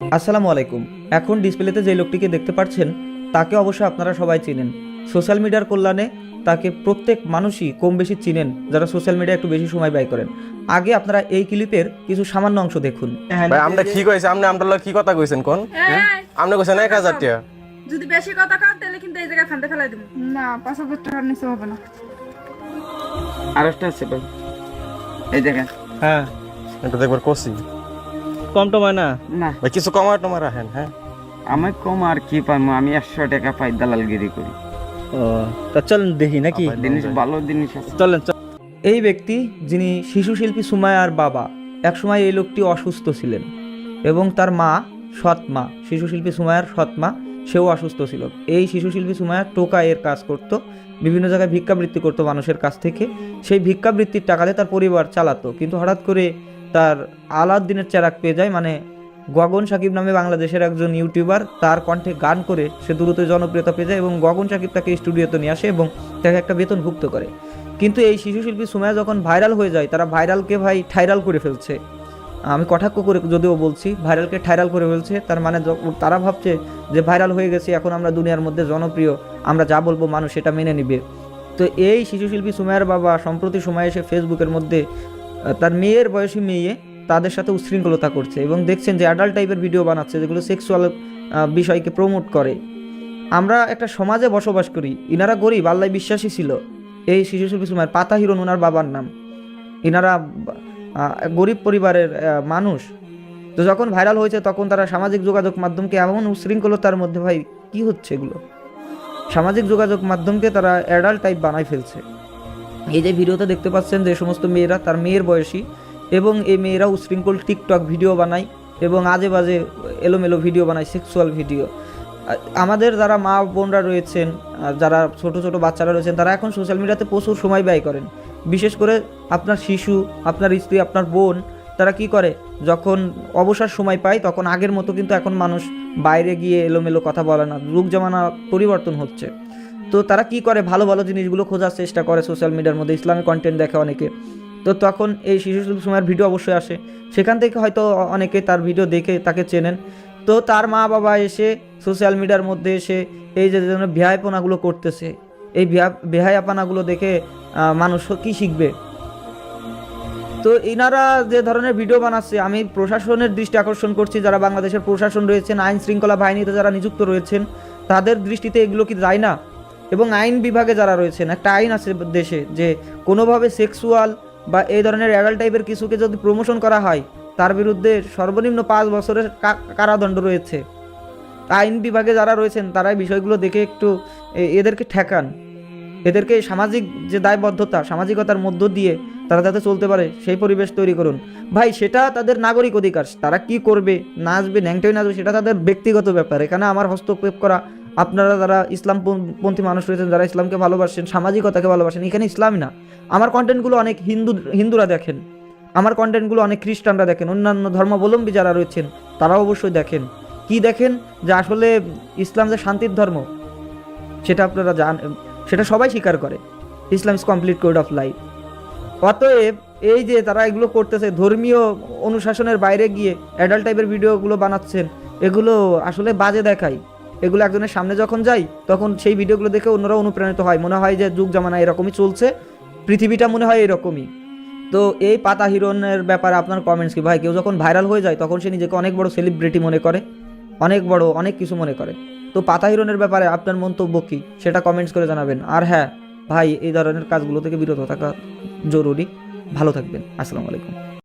আসসালামু আলাইকুম। এখন ডিসপ্লেতে যে লোকটিকে দেখতে পাচ্ছেন তাকে অবশ্যই আপনারা সবাই চিনেন। সোশ্যাল মিডিয়ার কল্যাণে তাকে প্রত্যেক মানুষই কম বেশি চিনেন যারা সোশ্যাল মিডিয়া একটু বেশি সময় ব্যয় করেন। আগে আপনারা এই ক্লিপের কিছু সামান্য অংশ দেখুন। ভাই আমরা কি কইছি? আপনি আমরা কি কথা কইছেন কোন? এই, আপনি কইছেন এক হাজার টাকা। যদি বেশি কথা কন তাহলে কিন্তু এই জায়গায় ফান্দে ফেলাই দিব। না পাঁচ হাজার টাকার নিচে হবে না। আরেকটা আছে ভাই। এই দেখেন হ্যাঁ। এটা দেখবার কষি কম টমায় না? না। ভাই কিছু কমায় টমা রাখেন হ্যাঁ? আমি কম আর কি পাবো আমি একশো টাকা পাই দালালগিরি করি। ও তা চলেন দেখি নাকি? জিনিস ভালো জিনিস আছে। চলেন এই ব্যক্তি যিনি শিশু শিল্পী সুমায়ার বাবা একসময় এই লোকটি অসুস্থ ছিলেন এবং তার মা সৎ মা শিশু শিল্পী সুমায়ার সৎ মা সেও অসুস্থ ছিল। এই শিশু শিল্পী সুমায়া টোকা এর কাজ করত বিভিন্ন জায়গায় ভিক্ষাবৃত্তি করতো মানুষের কাছ থেকে। সেই ভিক্ষাবৃত্তির টাকাতে তার পরিবার চালাতো। কিন্তু হঠাৎ করে তার আলাউদ্দিনের চেরাক পেয়ে যায় মানে গগন সাকিব নামে বাংলাদেশের একজন ইউটিউবার, তার কণ্ঠে গান করে সে দ্রুত জনপ্রিয়তা পেয়ে যায় এবং গগন সাকিব তাকে স্টুডিওতে নিয়ে আসে এবং তাকে একটা বেতনভুক্ত করে। কিন্তু এই শিশু শিল্পী সুমায়া যখন ভাইরাল হয়ে যায়, তারা ভাইরালকে ভাই ঠাইরাল করে ফেলছে। আমি কটাক্ষ করে যদিও বলছি, ভাইরালকে ঠাইরাল করে ফেলছে, তার মানে তারা ভাবছে যে ভাইরাল হয়ে গেছে, এখন আমরা দুনিয়ার মধ্যে জনপ্রিয়, আমরা যা বলব মানুষ সেটা মেনে নিবে। তো এই শিশু শিল্পী সুমায়ার বাবা, সম্প্রতি সময়ে এসে ফেসবুকের মধ্যে তার মেয়ের বয়সী মেয়ে তাদের সাথে উশৃঙ্খলতা করছে এবং দেখছেন যে অ্যাডাল্ট টাইপের ভিডিও বানাচ্ছে যেগুলো সেক্সুয়াল বিষয়কে প্রমোট করে। আমরা একটা সমাজে বসবাস করি। ইনারা গরিব, আল্লাহ বিশ্বাসী ছিল। এই শিশু শিল্পী সুমায়ের পাতা হিরণ ওনার বাবার নাম। ইনারা গরিব পরিবারের মানুষ। তো যখন ভাইরাল হয়েছে তখন তারা সামাজিক যোগাযোগ মাধ্যমকে এমন উশৃঙ্খলতার মধ্যে, ভাই, কি হচ্ছে এগুলো? সামাজিক যোগাযোগ মাধ্যমকে তারা অ্যাডাল্ট টাইপ বানাই ফেলছে। এই যে ভিডিওতে দেখতে পাচ্ছেন যে সমস্ত মেয়েরা, তার মেয়ের বয়সী এবং এই মেয়েরা উশৃঙ্খল টিকটক ভিডিও বানায় এবং আজে বাজে এলোমেলো ভিডিও বানায় সেক্সুয়াল ভিডিও। আমাদের যারা মা বোনরা রয়েছেন যারা ছোট ছোট বাচ্চারা রয়েছেন, তারা এখন সোশ্যাল মিডিয়াতে প্রচুর সময় ব্যয় করেন। বিশেষ করে আপনার শিশু, আপনার স্ত্রী, আপনার বোন, তারা কি করে? যখন অবসর সময় পায়, তখন আগের মতো কিন্তু এখন মানুষ বাইরে গিয়ে এলোমেলো কথা বলে না। যুগ জামানা পরিবর্তন হচ্ছে। তো তারা কি করে? ভালো ভালো জিনিসগুলো খোঁজার চেষ্টা করে সোশ্যাল মিডিয়ার মধ্যে। ইসলামী কন্টেন্ট দেখে অনেকে। তো তখন এই শিশু সময়ের ভিডিও অবশ্যই আসে। সেখান থেকে হয়তো অনেকে তার ভিডিও দেখে তাকে চেনেন। তো তার মা বাবা এসে সোশ্যাল মিডিয়ার মধ্যে এসে এই যে যেন বেহায়পনাগুলো করতেছে, এই বেহা- বেহায়াপনাগুলো দেখে মানুষ কি শিখবে? তো ইনারা যে ধরনের ভিডিও বানাচ্ছে, আমি প্রশাসনের দৃষ্টি আকর্ষণ করছি। যারা বাংলাদেশের প্রশাসন রয়েছেন, আইন শৃঙ্খলা বাহিনীতে যারা নিযুক্ত রয়েছেন, তাদের দৃষ্টিতে এগুলো কি যায় না? এবং আইন বিভাগে যারা রয়েছেন, একটা আইন আছে দেশে যে কোনোভাবে সেক্সুয়াল বা এই ধরনের অ্যাডাল্ট টাইপের কিছুকে যদি প্রমোশন করা হয়, তার বিরুদ্ধে সর্বনিম্ন পাঁচ বছরের কারাদণ্ড রয়েছে। আইন বিভাগে যারা রয়েছেন, তারা বিষয়গুলো দেখে একটু এদেরকে ঠেকান। এদেরকে সামাজিক যে দায়বদ্ধতা, সামাজিকতার মধ্য দিয়ে তারা যাতে চলতে পারে, সেই পরিবেশ তৈরি করুন। ভাই, সেটা তাদের নাগরিক অধিকার। তারা কি করবে, নাচবে, ন্যাংটোই নাচবে, সেটা তাদের ব্যক্তিগত ব্যাপার। এখানে আমার হস্তক্ষেপ করা আপনারা যারা ইসলাম পন্থী মানুষ রয়েছেন, যারা ইসলামকে ভালোবাসেন, সামাজিকতাকে ভালোবাসেন, এখানে ইসলামই না। আমার কন্টেন্টগুলো অনেক হিন্দু, হিন্দুরা দেখেন। আমার কন্টেন্টগুলো অনেক খ্রিস্টানরা দেখেন। অন্যান্য ধর্মাবলম্বী যারা রয়েছেন, তারাও অবশ্যই দেখেন। কি দেখেন? যে আসলে ইসলাম যে শান্তির ধর্ম, সেটা আপনারা জান সেটা সবাই স্বীকার করে। Islam is complete code of life অতএব এই যে তারা এগুলো করতেছে, ধর্মীয় অনুশাসনের বাইরে গিয়ে অ্যাডাল্ট টাইপের ভিডিওগুলো বানাচ্ছেন, এগুলো আসলে বাজে দেখায়। এগুলো একজনের সামনে যখন যাই, তখন সেই ভিডিওগুলো দেখে অন্যরা অনুপ্রাণিত হয়। মনে হয় যে যুগ জামানা এরকমই চলছে, পৃথিবীটা মনে হয় এরকমই। তো এই পাতা হিরণের ব্যাপারে আপনার কমেন্টস কি? ভাই, কেউ যখন ভাইরাল হয়ে যায়, তখন সে নিজেকে অনেক বড় সেলিব্রিটি মনে করে, অনেক বড়, অনেক কিছু মনে করে। তো পাতা হিরণের ব্যাপারে আপনার মন্তব্য কী? সেটা কমেন্টস করে জানাবেন। আর হ্যাঁ ভাই, এই ধরনের কাজগুলো থেকে বিরত থাকা জরুরি। ভালো থাকবেন। আসসালামু আলাইকুম।